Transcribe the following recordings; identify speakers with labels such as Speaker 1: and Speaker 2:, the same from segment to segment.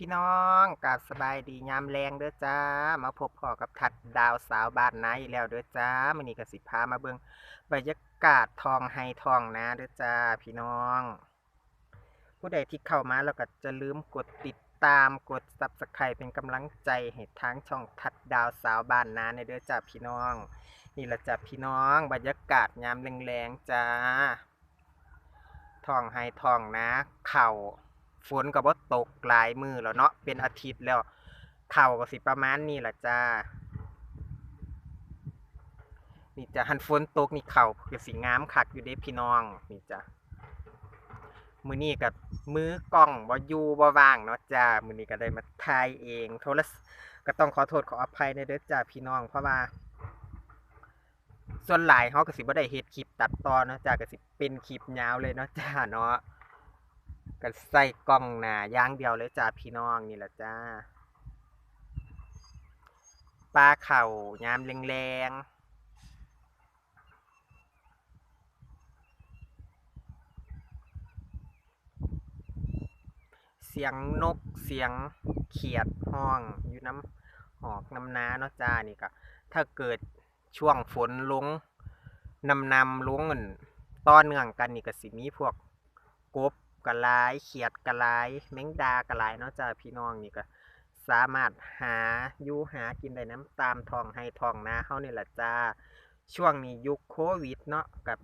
Speaker 1: พี่น้องกับสบายดียามแรงเด้อจ้า มาพบพ่อกับทัดดาวสาวบ้านนาอีกแล้วเด้อจ้ามื้อนี้ก็สิพามาเบิงบรรยากาศทองไฮทองนาเด้อจ้าพี่น้อง ผู้ใดที่เข้ามาแล้วก็จะลืมกดติดตามกด Subscribe เป็นกำลังใจให้ทางช่องทัดดาวสาวบ้านนาในเด้อจ้าพี่น้อง นี่ละจ้าพี่น้องบรรยากาศยามแรงๆจ้าทองไฮทองนะ เข่า ฝนก็บ่ตกหลายมือแล้วเนาะเป็นอาทิตย์แล้วเข่าก็สิประมาณนี้ล่ะจ้านี่จ้ะหันฝนตกนี่เข่าก็สิงามคักอยู่เด้พี่น้องนี่จ้ะมือนี้กับมือกล้องบ่อยู่บ่ว่างเนาะจ้ามือนี้ก็ได้มาถ่ายเองโทรศก็ต้องขอโทษขออภัยในเด้อจ้าพี่น้องเพราะว่า ส่วนหลายเขาก็สิบ่ได้เฮ็ดคลิปตัดต่อเนาะจ้าก็สิเป็นคลิปยาวเลยเนาะจ้าเนาะ ก็ใส่กล้องหน้าย่างเดียวเลยจ้าพี่น้องนี่แหละจ้าปลาเข่ายามแรงๆเสียงนกเสียงเขียดห้องอยู่น้ำหอกน้ำนาเนาะจ้านี่ก็ถ้าเกิดช่วงฝนลงนำนำลงอั่นต่อเนื่องกันนี่ก็สิมีพวกกบ กระลายเขียดกระลาย แมงดากระลายเนาะจ้าพี่น้องนี่ก็สามารถหาอยู่หากินได้น้ำตามทองให้ทองนาเฮานี่แหละจ้า ช่วงนี้ยุคโควิดเนาะกับ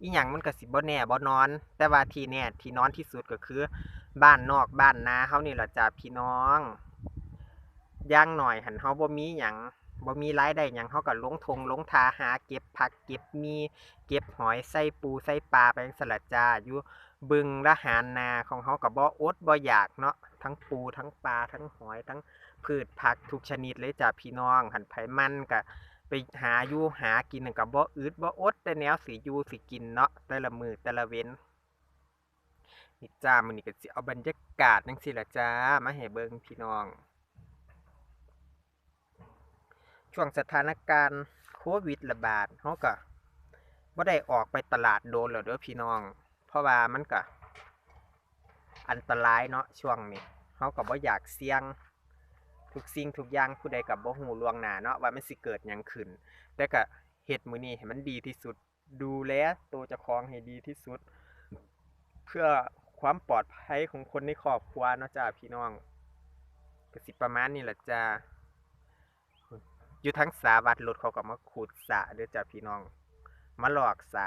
Speaker 1: อีหยังมันก็สิบ่แน่บ่นอน แต่ว่าที่แน่ที่นอนที่สุดก็คือ บ้านนอกบ้านนาเฮานี่แหละจ้าพี่น้องย่างหน่อยหันเฮาบ่มีหยังบ่มีรายได้หยังเฮาก็ลงทงลงทาหาเก็บผักเก็บมีเก็บหอยใส่ปูใส่ปลาไปจังซั่นล่ะจ้าอยู่ บึงละหารนาของเฮาก็บ่อดบ่อยากเนาะทั้งปูทั้งปลาทั้งหอยทั้งพืชผักทุกชนิดเลยจ้าพี่น้องหันไผมันก็ไปหาอยู่หากินนั่นก็บ่อึดบ่อดแต่แนวสิอยู่สิกินเนาะแต่ละมือแต่ละเว้นนี่จ้ามื้อนี้ก็สิเอาบรรยากาศจังซี่ล่ะจ้ามาให้เบิ่งพี่น้อง ช่วงสถานการณ์โควิดระบาดเฮาก็บ่ได้ออกไปตลาดโดนแล้วเด้อพี่น้อง เพราะว่ามันก็อันตรายเนาะช่วงนี้เฮาก็บ่อยากเสี่ยงทุกสิ่งทุกอย่างผู้ใดก็บ่ฮู้ล่วงหนาเนาะว่ามันสิเกิดยังขึ้น แต่ก็เฮ็ดมือนี้ให้มันดีที่สุด ดูแลตัวเจ้าของให้ดีที่สุด เพื่อความปลอดภัยของคนในครอบครัวเนาะจ้าพี่น้องก็สิประมาณนี้แหละจ้าอยู่ทั้งสาวัดรถเขาก็มาขูดสระเด้อจ้าพี่น้อง มาหลอกสะ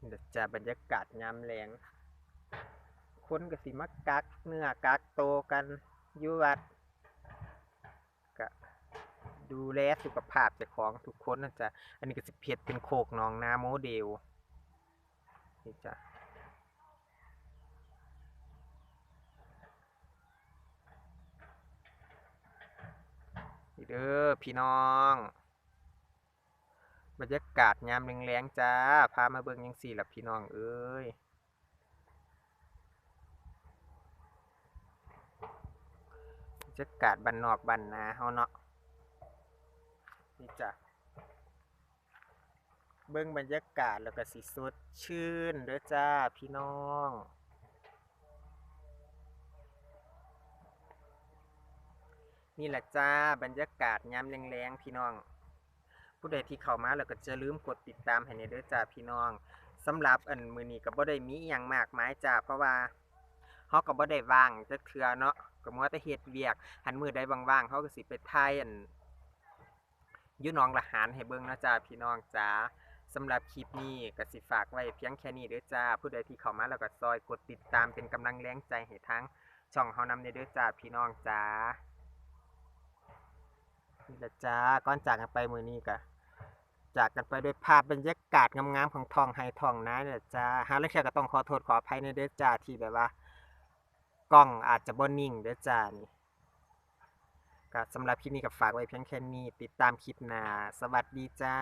Speaker 1: นี่แหละบรรยากาศยามแลงคนก็สิมากักเนื้อกักโตกันอยู่วัดก็ดูแลสุขภาพเจ้าของทุกคนนะจ๊ะอันนี้ก็สิเพชรเป็นโคกนองนาโมเดลนี่จ้ะนี่เด้อพี่น้อง บรรยากาศยามแรงๆจ้า พามาเบิ่งยังสี่ล่ะพี่น้องเอ้ยบรรยากาศบ้านนอกบ้านนาเฮาเนาะนี่จ้ะเบิ่งบรรยากาศแล้วก็สิสดชื่นเด้อจ้าพี่น้องนี่แหละจ้าบรรยากาศยามแรงๆพี่น้อง ผู้ใดที่เข้ามาแล้วก็จะลืมกดติดตามให้ในเด้อจ้าพี่น้องสำหรับอันมือนี้ก็บ่ได้มีอิหยังมากมายจ้าเพราะว่าเฮาก็บ่ได้ว่างจักเทื่อเนาะก็มัวแต่เฮ็ดเวียก หันมือใดว่างๆเฮาก็สิไปถ่ายอันอยู่หนองละหารให้เบิ่งนะจ้าพี่น้องจ้าสำหรับคลิปนี้ก็สิฝากไว้เพียงแค่นี้เด้อจ้า ผู้ใดที่เข้ามาแล้วก็ซอยกดติดตามเป็นกำลังแรงใจให้ทั้งช่องเฮานำเด้อจ้าพี่น้องจ้านี่ละจ้าก่อนจากกันไปมือนี้ก็ จากกันไปด้วยภาพบรรยากาศงามๆของทองไฮทองนานี่ยจะจ้าหาแล้วแค่ก็ต้องขอโทษขออภัยในเด้อจ้าที่แบบว่ากล้องอาจจะบ่นิ่งเด้อจ้านี่ก็สำหรับคลิปนี้ก็ฝากไว้เพียงแค่นี้ ติดตามคลิปหน้า สวัสดีจ้า